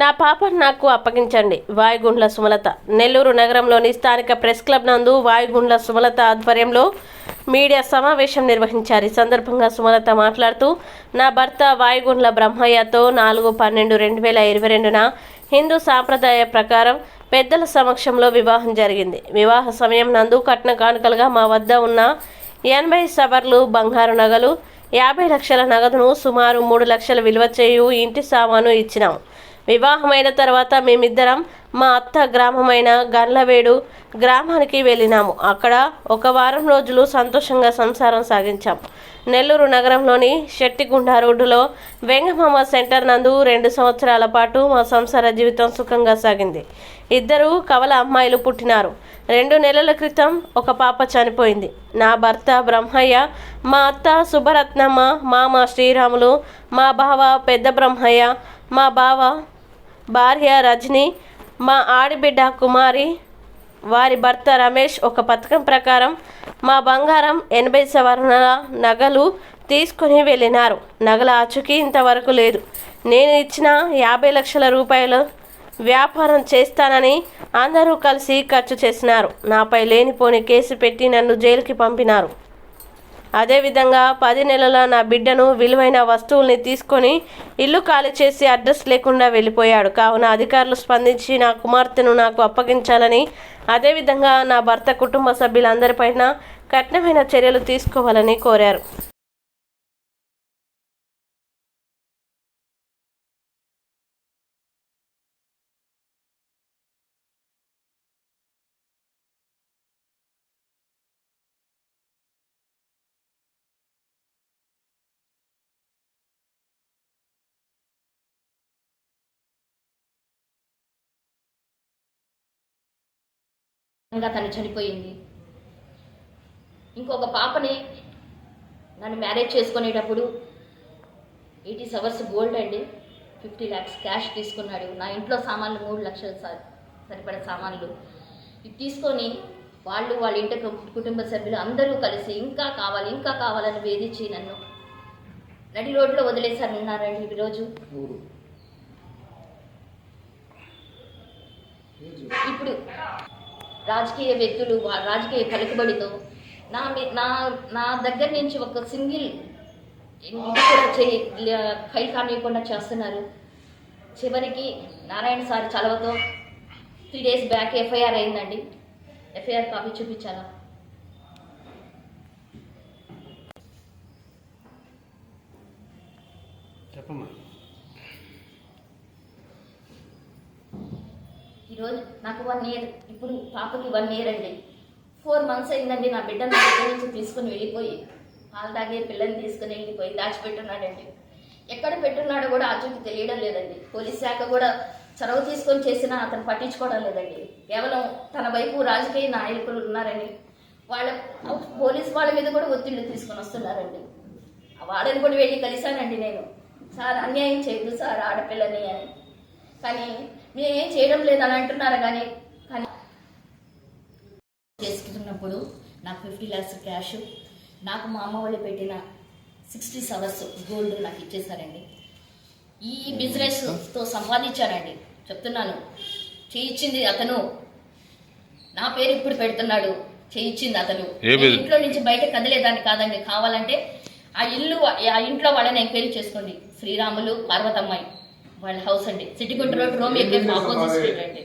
నా పాపను నాకు అప్పగించండి. వాయుగుండ్ల సుమలత. నెల్లూరు నగరంలోని స్థానిక ప్రెస్ క్లబ్ నందు వాయుగుండ్ల సుమలత ఆధ్వర్యంలో మీడియా సమావేశం నిర్వహించారు. ఈ సందర్భంగా సుమలత మాట్లాడుతూ నా భర్త వాయుగుండ్ల బ్రహ్మయ్యతో నాలుగు పన్నెండు రెండు వేల ఇరవై రెండున హిందూ సాంప్రదాయ ప్రకారం పెద్దల సమక్షంలో వివాహం జరిగింది. వివాహ సమయం నందు కట్న కానుకలుగా మా వద్ద ఉన్న ఎనభై సవర్లు బంగారు నగలు యాభై లక్షల నగదును సుమారు మూడు లక్షల విలువ చేయు ఇంటి సామాను ఇచ్చినాం. వివాహమైన తర్వాత మేమిద్దరం మా అత్త గ్రామమైన గన్లవేడు గ్రామానికి వెళ్ళినాము. అక్కడ ఒక వారం రోజులు సంతోషంగా సంసారం సాగించాం. నెల్లూరు నగరంలోని శెట్టిగుండ రోడ్డులో వెంగమామ సెంటర్ నందు రెండు సంవత్సరాల పాటు మా సంసార జీవితం సుఖంగా సాగింది. ఇద్దరు కవల అమ్మాయిలు పుట్టినారు. రెండు నెలల క్రితం ఒక పాప చనిపోయింది. నా భర్త బ్రహ్మయ్య మా అత్త సుబ్బరత్నమ్మ మామ శ్రీరాములు మా బావ పెద్ద బ్రహ్మయ్య మా బావ భార్య రజని మా ఆడిబిడ్డ కుమారి వారి భర్త రమేష్ ఒక పథకం ప్రకారం మా బంగారం ఎనభై సవర్ణల నగలు తీసుకుని వెళ్ళినారు. నగల ఆచూకీ ఇంతవరకు లేదు. నేను ఇచ్చిన యాభై లక్షల రూపాయలు వ్యాపారం చేస్తానని అందరూ కలిసి ఖర్చు చేసినారు. నాపై లేనిపోని కేసు పెట్టి నన్ను జైలుకి పంపినారు. అదేవిధంగా పది నెలల నా బిడ్డను విలువైన వస్తువుల్ని తీసుకొని ఇల్లు ఖాళీ చేసి అడ్రస్ లేకుండా వెళ్ళిపోయాడు. కావున అధికారులు స్పందించి నా కుమార్తెను నాకు అప్పగించాలని అదేవిధంగా నా భర్త కుటుంబ సభ్యులందరిపైన కఠినమైన చర్యలు తీసుకోవాలని కోరారు. ఇంకా తను చనిపోయింది. ఇంకొక పాపని నన్ను మ్యారేజ్ చేసుకునేటప్పుడు ఎయిటీ సవర్స్ గోల్డ్ అండి. ఫిఫ్టీ ల్యాక్స్ క్యాష్ తీసుకున్నాడు. నా ఇంట్లో సామాన్లు మూడు లక్షలు స- సరిపడే సామాన్లు. ఇది తీసుకొని వాళ్ళు వాళ్ళ ఇంటి కుటుంబ సభ్యులు అందరూ కలిసి ఇంకా కావాలి ఇంకా కావాలని వేధించి నన్ను నడి రోడ్లో వదిలేశారు ఉన్నారండి ఈరోజు ఇప్పుడు రాజకీయ వ్యక్తులు రాజకీయ కలుకుబడితో నా మీ- నా నా దగ్గర నుంచి ఒక సింగిల్ కూడా చేయి ఫైల్ కానివ్వకుండా చేస్తున్నారు. చివరికి నారాయణ సార్ చలవతో త్రీ డేస్ బ్యాక్ ఎఫ్ఐఆర్ అయిందండి. ఎఫ్ఐఆర్ కాపీ చూపించాలా? చెప్పమ్మా. ఈరోజు నాకు వన్ ఇయర్ ఇప్పుడు పాపకి వన్ ఇయర్ అండి. ఫోర్ మంత్స్ అయిందండి నా బిడ్డ నా దగ్గర నుంచి తీసుకుని వెళ్ళిపోయి పాలు తాగే పిల్లని తీసుకుని వెళ్ళిపోయి దాచిపెట్టున్నాడండి. ఎక్కడ పెట్టున్నాడో కూడా అతనికి తెలియడం లేదండి. పోలీస్ శాఖ కూడా చొరవ తీసుకొని చేసినా అతను పట్టించుకోవడం లేదండి. కేవలం తన వైపు రాజకీయ నాయకులు ఉన్నారని వాళ్ళ పోలీస్ వాళ్ళ మీద కూడా ఒత్తిళ్ళు తీసుకొని వస్తున్నారండి. వాళ్ళని కూడా వెళ్ళి కలిశానండి నేను. సార్ అన్యాయం చేయదు సార్ ఆడపిల్లని అని. కానీ మేమేం చేయడం లేదని అంటున్నారు కానీ? కానీ చేసుకున్నప్పుడు నాకు ఫిఫ్టీ ల్యాక్స్ క్యాష్ నాకు మా అమ్మ వాళ్ళు పెట్టిన సిక్స్టీ సవర్స్ గోల్డ్ నాకు ఇచ్చేసారండి. ఈ బిజినెస్తో సంపాదించానండి చెప్తున్నాను. చేయించింది అతను. నా పేరు ఇప్పుడు పెడుతున్నాడు. చేయించింది అతను. ఇంట్లో నుంచి బయట కదిలేదాన్ని కాదండి. కావాలంటే ఆ ఇల్లు ఆ ఇంట్లో వాళ్ళని ఎంక్వైరీ చేసుకోండి. శ్రీరాములు పార్వతమ్మాయి. వాళ్ళ హౌస్ అండి. సిటీగుంట రోడ్ రోమ్ ఎక్కే ఆపోజిట్ స్ట్రీట్ అండి.